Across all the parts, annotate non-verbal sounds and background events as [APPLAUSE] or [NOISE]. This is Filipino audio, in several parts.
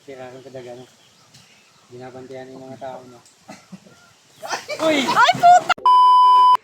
Siraran ka daga, no? Binabantayan ng mga tao, no? [LAUGHS]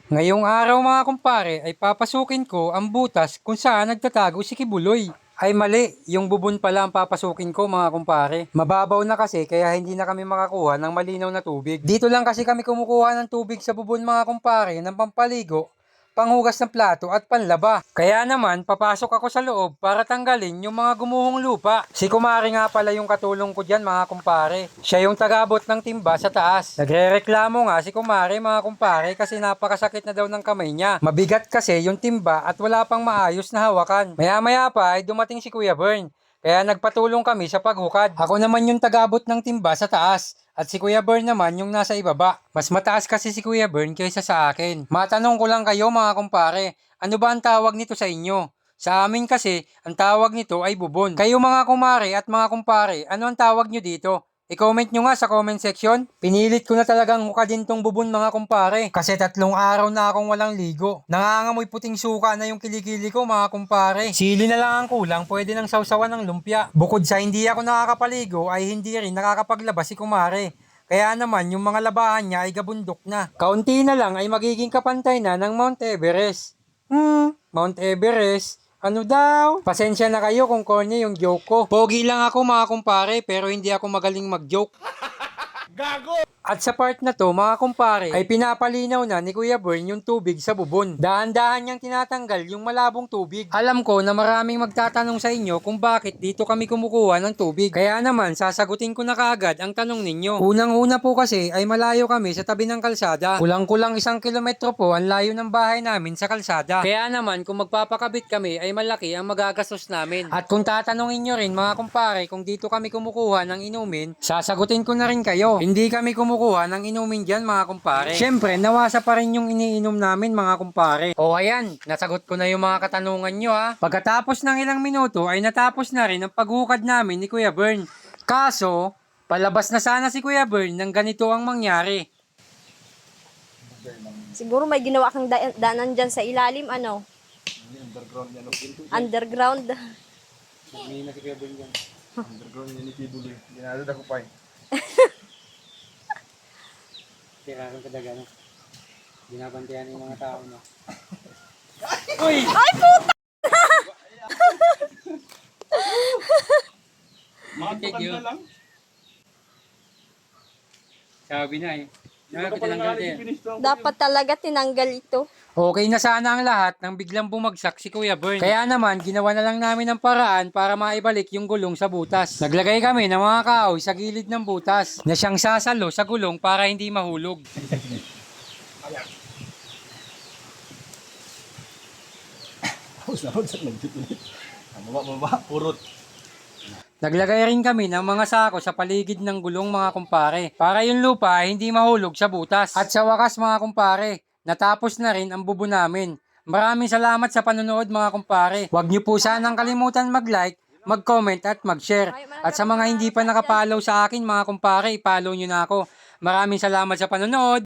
Ngayong araw mga kumpare ay papasukin ko ang butas kung saan nagtatago si Kibuloy. Ay mali, yung bubon pala ang papasukin ko mga kumpare. Mababaw na kasi kaya hindi na kami makakuha ng malinaw na tubig. Dito lang kasi kami kumukuha ng tubig sa bubon mga kumpare ng pampaligo, panghugas ng plato at panlaba. Kaya naman papasok ako sa loob para tanggalin yung mga gumuhong lupa. Si kumare nga pala yung katulong ko dyan mga kumpare. Siya yung tagabot ng timba sa taas. Nagrereklamo nga si kumare mga kumpare kasi napakasakit na daw ng kamay niya. Mabigat kasi yung timba at wala pang maayos na hawakan. Maya maya pa ay dumating si Kuya Bern. Kaya nagpatulong kami sa paghukad. Ako naman yung tagabot ng timba sa taas. At si Kuya Bern naman yung nasa ibaba. Mas mataas kasi si Kuya Bern kaysa sa akin. Matanong ko lang kayo mga kumpare, ano ba ang tawag nito sa inyo? Sa amin kasi, ang tawag nito ay bubon. Kayo mga kumare at mga kumpare, ano ang tawag nyo dito? I-comment nyo nga sa comment section. Pinilit ko na talagang hukadin tong bubon mga kumpare. Kasi tatlong araw na akong walang ligo. Nangangamoy puting suka na yung kilikili ko mga kumpare. Sili na lang ang kulang, pwede nang sausawan ng lumpia. Bukod sa hindi ako nakakapaligo, ay hindi rin nakakapaglabas si kumare. Kaya naman yung mga labahan niya ay gabundok na. Kaunti na lang ay magiging kapantay na ng Mount Everest. Hmm, Mount Everest. Ano daw? Pasensya na kayo kung corny yung joke ko. Pogi lang ako mga kumpare pero hindi ako magaling mag-joke. At sa part na to, mga kumpare, ay pinapalinaw na ni Kuya Bern yung tubig sa bubon. Dahan-dahan niyang tinatanggal yung malabong tubig. Alam ko na maraming magtatanong sa inyo kung bakit dito kami kumukuha ng tubig. Kaya naman, sasagutin ko na kaagad ang tanong ninyo. Unang-una po kasi ay malayo kami sa tabi ng kalsada. Kulang-kulang isang kilometro po ang layo ng bahay namin sa kalsada. Kaya naman, kung magpapakabit kami ay malaki ang magagastos namin. At kung tatanungin nyo rin mga kumpare kung dito kami kumukuha ng inumin, sasagutin ko na rin kayo. Hindi kami kumukuha ng inumin dyan mga kumpare. Siyempre, nawasa pa rin yung iniinom namin mga kumpare. O ayan, nasagot ko na yung mga katanungan nyo ha. Pagkatapos ng ilang minuto ay natapos na rin ang paghukad namin ni Kuya Bern. Kaso, palabas na sana si Kuya Bern nang ganito ang mangyari. Siguro may ginawa kang da- daanan dyan sa ilalim, ano? Underground yan. Underground. Hindi na si Kuya Bern dyan. Underground yan ni Kibuloy. Ginalad ako pa eh. Siraran ka daga, no? Binabantayan ng mga tao, no? [LAUGHS] Uy! Matukan yun. na lang. Sabi na, eh. Dapat talaga tinanggal ito. Okay na sana ang lahat nang biglang bumagsak si Kuya Bern. Kaya naman, ginawa na lang namin ng paraan para maibalik yung gulong sa butas. Naglagay kami ng mga kahoy sa gilid ng butas na siyang sasalo sa gulong para hindi mahulog. Purot. Naglagay rin kami ng mga sako sa paligid ng gulong mga kumpare para yung lupa ay hindi mahulog sa butas. At sa wakas mga kumpare, natapos na rin ang bubo namin. Maraming salamat sa panonood mga kumpare. Huwag niyo po sanang kalimutan mag-like, mag-comment at mag-share. At sa mga hindi pa nakapalaw sa akin mga kumpare, ipollow niyo na ako. Maraming salamat sa panonood.